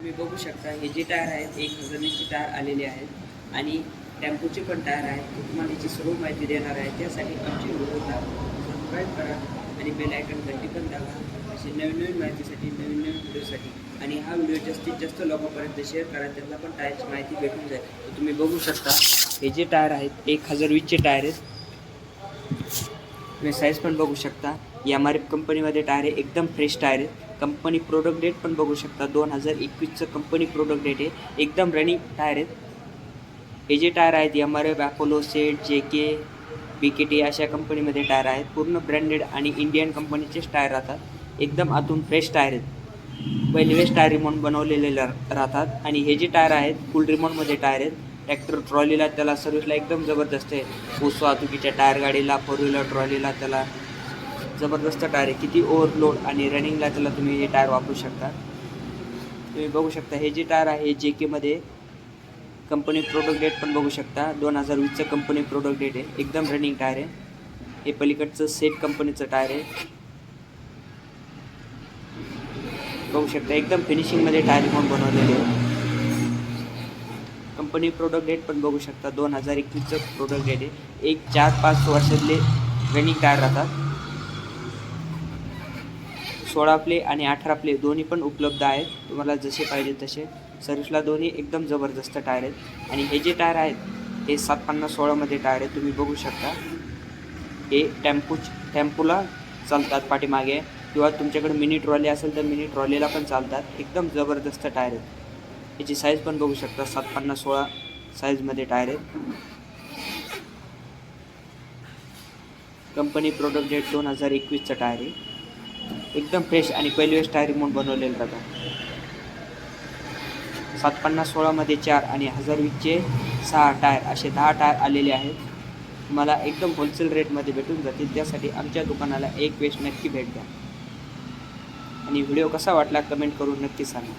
तुम्ही बघू शकता हे जे टायर आहेत एक हजार टायर आलेले आहेत आणि टेम्पोचे पण टायर आहेत. तुम्हाला याची सर्व माहिती देणार आहे. त्यासाठी आमची व्हिडिओला सबस्क्राईब करा आणि बेल आयकन घंटी पण दाबा. अशी नवीन नवीन माहितीसाठी नवीन नवीन व्हिडिओसाठी आणि हा व्हिडिओ जास्तीत जास्त लोकांपर्यंत शेअर करा. त्यांना पण टायरची माहिती भेटून जाईल. तर तुम्ही बघू शकता हे जे टायर आहेत एक हजार वीसचे टायर आहेत. तुम्ही साईज पण बघू शकता. एम आर एफ कंपनीमध्ये टायर आहे एकदम फ्रेश टायर आहे. कंपनी प्रोडक्ट डेट पण बघू शकता. दोन हजार एकवीसचं कंपनी प्रोडक्ट डेट आहे. एकदम रनिंग टायर आहेत. हे जे टायर आहेत M R F Apollo CEAT J K B के टी अशा कंपनीमध्ये टायर आहेत. पूर्ण ब्रँडेड आणि इंडियन कंपनीचेच टायर राहतात. एकदम आतून फ्रेश टायर आहेत. पहिलेच टायर रिमोट बनवलेले राहतात. आणि हे जे टायर आहेत फुल रिमोटमध्ये टायर आहेत. ट्रॅक्टर ट्रॉलीला त्याला सर्व्हिसला एकदम जबरदस्त आहे. ऊस वाहतुकीच्या टायर गाडीला फोर व्हीलर ट्रॉलीला त्याला जबरदस्त टायर आहे. किती ओव्हरलोड आणि रनिंगला त्याला तुम्ही हे टायर वापरू शकता. तुम्ही बघू शकता हे जे टायर आहे जे केमध्ये कंपनी प्रोडक्ट डेट पण बघू शकता. दोन हजार वीसचं कंपनी प्रोडक्ट डेट आहे. एकदम रनिंग टायर आहे. हे पलीकडचं सेट कंपनीचं टायर आहे. बघू शकता एकदम फिनिशिंगमध्ये टायर रिमोट बनवलेले आहे. कंपनी प्रोडक्ट डेट पण बघू शकता. दोन हजार एकवीसचं प्रोडक्ट डेट आहे. एक चार पाच वर्षातले रनिंग टायर राहतात. सोळा प्ले आणि अठरा प्ले दोन्ही पण उपलब्ध आहेत. तुम्हाला जसे पाहिजे तसे. सर्विसला दोन्ही एकदम जबरदस्त टायर आहेत. आणि हे जे टायर आहेत हे सात पन्नास सोळामध्ये टायर आहेत. तुम्ही बघू शकता. हे टेम्पूच टेम्पोला चालतात पाठीमागे. किंवा तुमच्याकडे मिनी ट्रॉली असेल तर मिनी ट्रॉलीला पण चालतात. एकदम जबरदस्त टायर आहेत. याची साईज पण बघू शकता. सात पन्नास सोळा साईजमध्ये टायर आहेत. कंपनी प्रोडक्ट डेट दोन हजार एकवीसचं टायर आहे. एकदम फ्रेश आणि पहिली वेळेस टायर रिमोट बनवलेलं राहतं सात पन्नास सोळामध्ये चार आणि हजार वीसचे सहा टायर असे दहा टायर आलेले आहेत. तुम्हाला एकदम होलसेल रेटमध्ये भेटून जातील. त्यासाठी आमच्या दुकानाला एक वेळेस नक्की भेट द्या. आणि व्हिडिओ कसा वाटला कमेंट करून नक्की सांगा.